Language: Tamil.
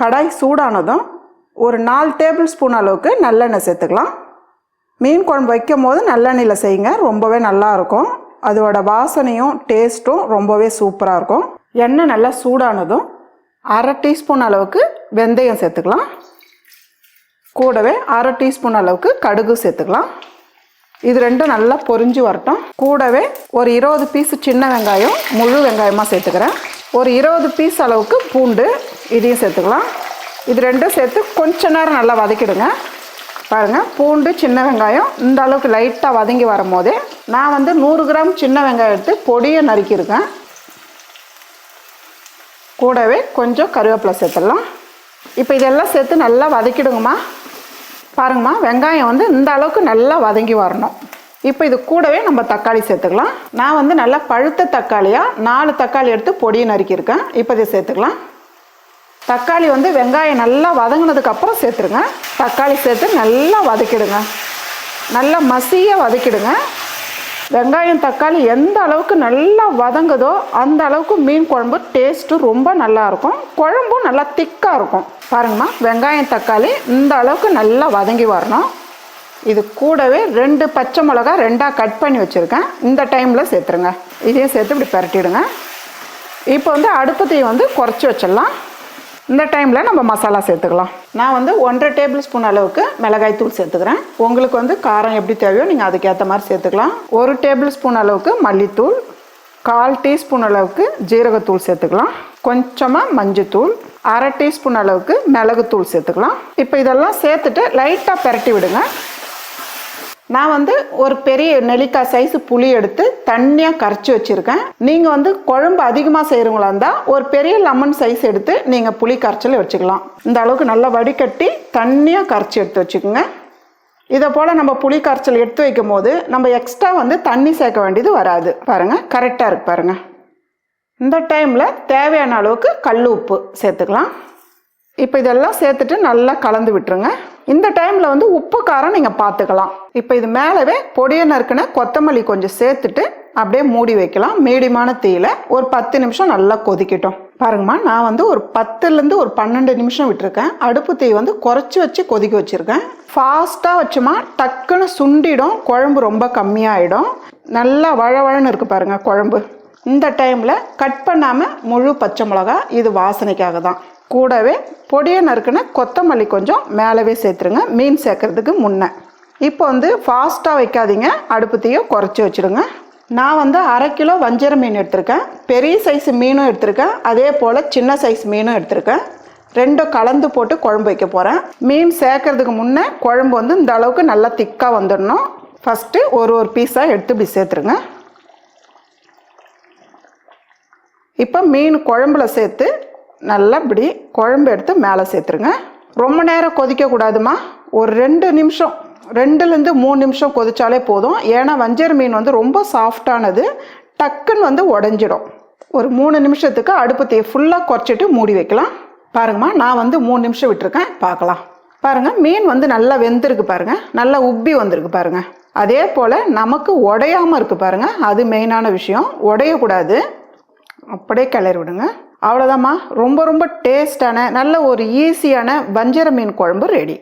கடாய் சூடானதும் ஒரு நாலு டேபிள் ஸ்பூன் அளவுக்கு நல்லெண்ணெய் சேர்த்துக்கலாம். மீன் குழம்பு வைக்கும் போது நல்லெண்ணெயில் செய்யுங்க. ரொம்பவே நல்லா இருக்கும். அதோட வாசனையும் டேஸ்ட்டும் ரொம்பவே சூப்பராக இருக்கும். எண்ணெய் நல்லா சூடானதும் அரை டீஸ்பூன் அளவுக்கு வெந்தயம் சேர்த்துக்கலாம். கூடவே அரை டீஸ்பூன் அளவுக்கு கடுகு சேர்த்துக்கலாம். இது ரெண்டும் நல்லா பொரிஞ்சு வரட்டும். கூடவே ஒரு இருபது பீஸ் சின்ன வெங்காயம் முழு வெங்காயமாக சேர்த்துக்கிறேன். ஒரு இருபது பீஸ் அளவுக்கு பூண்டு இதையும் சேர்த்துக்கலாம். இது ரெண்டும் சேர்த்து கொஞ்ச நேரம் நல்லா வதக்கிடுங்க. பாருங்கள் பூண்டு சின்ன வெங்காயம் இந்த அளவுக்கு லைட்டாக வதங்கி வரும்போதே நான் வந்து நூறு கிராம் சின்ன வெங்காயம் எடுத்து பொடியை நறுக்கியிருக்கேன். கூடவே கொஞ்சம் கருவேப்பிலை சேர்த்துடலாம். இப்போ இதெல்லாம் சேர்த்து நல்லா வதக்கிடுங்கம்மா. பாருங்கம்மா வெங்காயம் வந்து இந்த அளவுக்கு நல்லா வதங்கி வரணும். இப்போ இது கூடவே நம்ம தக்காளி சேர்த்துக்கலாம். நான் வந்து நல்லா பழுத்த தக்காளியாக நாலு தக்காளி எடுத்து பொடியை நறுக்கியிருக்கேன். இப்போ இதை சேர்த்துக்கலாம். தக்காளி வந்து வெங்காயம் நல்லா வதங்கினதுக்கப்புறம் சேர்த்துருங்க. தக்காளி சேர்த்து நல்லா வதக்கிடுங்க. நல்லா மசிய வதக்கிடுங்க. வெங்காயம் தக்காளி எந்த அளவுக்கு நல்லா வதங்குதோ அந்த அளவுக்கு மீன் குழம்பு டேஸ்ட்டு ரொம்ப நல்லா இருக்கும். குழம்பும் நல்லா திக்காக இருக்கும். பாருங்கம்மா வெங்காயம் தக்காளி இந்த அளவுக்கு நல்லா வதங்கி வரணும். இது கூடவே ரெண்டு பச்சை மிளகா ரெண்டாக கட் பண்ணி வச்சுருக்கேன். இந்த டைமில் சேர்த்துருங்க. இதையும் சேர்த்து இப்படி பரட்டிடுங்க. இப்போ வந்து அடுப்பு தீ வந்து குறைச்சி வச்சிடலாம். இந்த டைமில் நம்ம மசாலா சேர்த்துக்கலாம். நான் வந்து ஒன்றரை டேபிள் ஸ்பூன் அளவுக்கு மிளகாய் தூள் சேர்த்துக்கிறேன். உங்களுக்கு வந்து காரம் எப்படி தேவையோ நீங்கள் அதுக்கேற்ற மாதிரி சேர்த்துக்கலாம். ஒரு டேபிள் ஸ்பூன் அளவுக்கு மல்லித்தூள் கால் டீஸ்பூன் அளவுக்கு ஜீரகத்தூள் சேர்த்துக்கலாம். கொஞ்சமாக மஞ்சத்தூள் அரை டீஸ்பூன் அளவுக்கு மிளகுத்தூள் சேர்த்துக்கலாம். இப்போ இதெல்லாம் சேர்த்துட்டு லைட்டாக பெரட்டி விடுங்க. நான் வந்து ஒரு பெரிய நெல்லிக்காய் சைஸ் புளி எடுத்து தண்ணியாக கரைச்சி வச்சுருக்கேன். நீங்கள் வந்து குழம்பு அதிகமாக செய்கிறவங்களா இருந்தால் ஒரு பெரிய லெமன் சைஸ் எடுத்து நீங்கள் புளி கரைச்சல் வச்சுக்கலாம். இந்த அளவுக்கு நல்லா வடிகட்டி தண்ணியாக கரைச்சி எடுத்து வச்சுக்கோங்க. இதை போல் நம்ம புளி கரைச்சல் எடுத்து வைக்கும் போது நம்ம எக்ஸ்ட்ரா வந்து தண்ணி சேர்க்க வேண்டியது வராது. பாருங்கள் கரெக்டாக இருக்கு பாருங்கள் இந்த டைமில் தேவையான அளவுக்கு கல் உப்பு சேர்த்துக்கலாம். இப்போ இதெல்லாம் சேர்த்துட்டு நல்லா கலந்து விட்டுருங்க. இந்த டைமில் வந்து உப்பு காரம் நீங்கள் பார்த்துக்கலாம் இப்போ இது மேலவே பொடியை நறுக்குன கொத்தமல்லி கொஞ்சம் சேர்த்துட்டு அப்படியே மூடி வைக்கலாம். மீடியமான தீயில ஒரு பத்து நிமிஷம் நல்லா கொதிக்கட்டும். பாருங்கம்மா நான் வந்து ஒரு பத்துலேருந்து ஒரு பன்னெண்டு நிமிஷம் விட்டுருக்கேன். அடுப்பு தீ வந்து குறைச்சி வச்சு கொதிக்க வச்சுருக்கேன். ஃபாஸ்ட்டாக வச்சுமா டக்குன்னு சுண்டிடும். குழம்பு ரொம்ப கம்மியாயிடும். நல்லா வழவழன்னு இருக்கு பாருங்க குழம்பு. இந்த டைமில் கட் பண்ணாமல் முழு பச்சை மிளகா இது வாசனைக்காக தான் கூடவே பொடியை நறுக்குன்னு கொத்தமல்லி கொஞ்சம் மேலவே சேர்த்துருங்க. மீன் சேர்க்கறதுக்கு முன்னே. இப்போ வந்து ஃபாஸ்ட்டாக வைக்காதீங்க. அடுப்புத்தையும் குறைச்சி வச்சுடுங்க. நான் வந்து அரை கிலோ வஞ்சர மீன் எடுத்திருக்கேன். பெரிய சைஸ் மீனும் எடுத்திருக்கேன். அதே போல் சின்ன சைஸ் மீனும் எடுத்திருக்கேன். ரெண்டும் கலந்து போட்டு குழம்பு வைக்க போகிறேன் மீன் சேர்க்கறதுக்கு முன்னே குழம்பு வந்து இந்த அளவுக்கு நல்லா திக்காக வந்துடணும் ஃபஸ்ட்டு ஒரு ஒரு பீஸாக எடுத்து இப்படி சேர்த்துருங்க. இப்போ மீன் குழம்புல சேர்த்து நல்லா இப்படி குழம்பு எடுத்து மேலே சேர்த்துருங்க. ரொம்ப நேரம் கொதிக்கக்கூடாதுமா. ஒரு ரெண்டு நிமிஷம் ரெண்டுலேருந்து மூணு நிமிஷம் கொதித்தாலே போதும். ஏன்னா வஞ்சர் மீன் வந்து ரொம்ப சாஃப்டானது. டக்குன்னு வந்து உடஞ்சிடும். ஒரு மூணு நிமிஷத்துக்கு அடுப்பு தீ ஃபுல்லாக குறைச்சிட்டு மூடி வைக்கலாம். பாருங்கம்மா நான் வந்து மூணு நிமிஷம் விட்டுருக்கேன். பார்க்கலாம். பாருங்கள் மீன் வந்து நல்லா வெந்திருக்கு பாருங்கள் நல்லா உப்பி வந்திருக்கு பாருங்கள் அதே போல் நமக்கு உடையாமல் இருக்குது பாருங்கள் அது மெயினான விஷயம். உடையக்கூடாது. அப்படியே கிளறி விடுங்க. அவ்வளோதாம்மா ரொம்ப ரொம்ப டேஸ்டான நல்ல ஒரு ஈஸியான வஞ்சர மீன் குழம்பு ரெடி